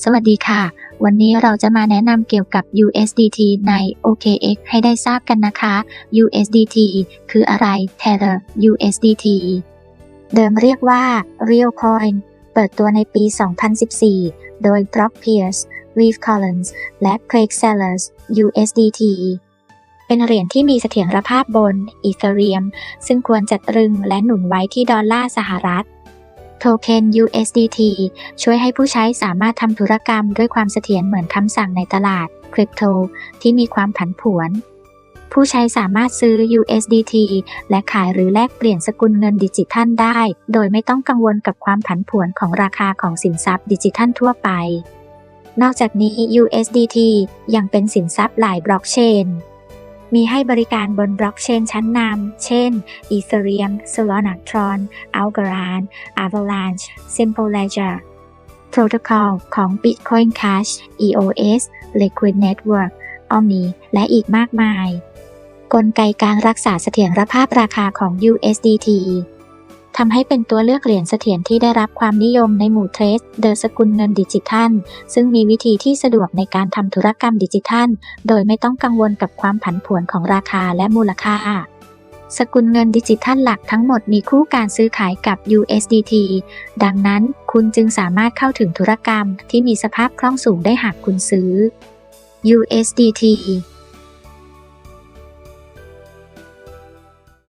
สวัสดีค่ะ วันนี้เราจะมาแนะนำเกี่ยวกับ USDT ใน OKX ให้ได้ทราบกันนะคะ USDT คืออะไร Tether USDT เดิมเรียกว่า Real Coin เปิดตัวในปี 2014 โดย Brock Pierce, Reeve Collins และ Craig Sellers USDT เป็นเหรียญที่มีเสถียรภาพบน Ethereum ซึ่งควรจัดรึงและหนุนไว้ที่ดอลลาร์สหรัฐ โทเค็น USDT ช่วยให้ผู้ใช้สามารถทำธุรกรรมด้วยความเสถียรเหมือนคำสั่งในตลาดคริปโตที่มีความผันผวน ผู้ใช้สามารถซื้อ USDT และขายหรือแลกเปลี่ยนสกุลเงินดิจิทัลได้ โดยไม่ต้องกังวลกับความผันผวนของราคาของสินทรัพย์ดิจิทัลทั่วไป นอกจากนี้ USDT ยังเป็นสินทรัพย์หลายบล็อกเชน มีให้บริการบนบล็อกเชนชั้นนำ เช่น Ethereum, Solana, Tron, Algorand, Avalanche, Simple Ledger Protocol ของ Bitcoin Cash, EOS, Liquid Network, Omni และอีกมากมาย กลไกการรักษาเสถียรภาพราคาของ USDT ทำให้เป็นตัวเลือกเหรียญเสถียรที่ได้รับความนิยมในหมู่เทรดเดอร์สกุลเงินดิจิทัล ซึ่งมีวิธีที่สะดวกในการทำธุรกรรมดิจิทัล โดยไม่ต้องกังวลกับความผันผวนของราคาและมูลค่าสกุลเงินดิจิทัลหลักทั้งหมดมีคู่การซื้อขายกับ USDT ดังนั้นคุณจึงสามารถเข้าถึงธุรกรรมที่มีสภาพคล่องสูงได้หากคุณซื้อ USDT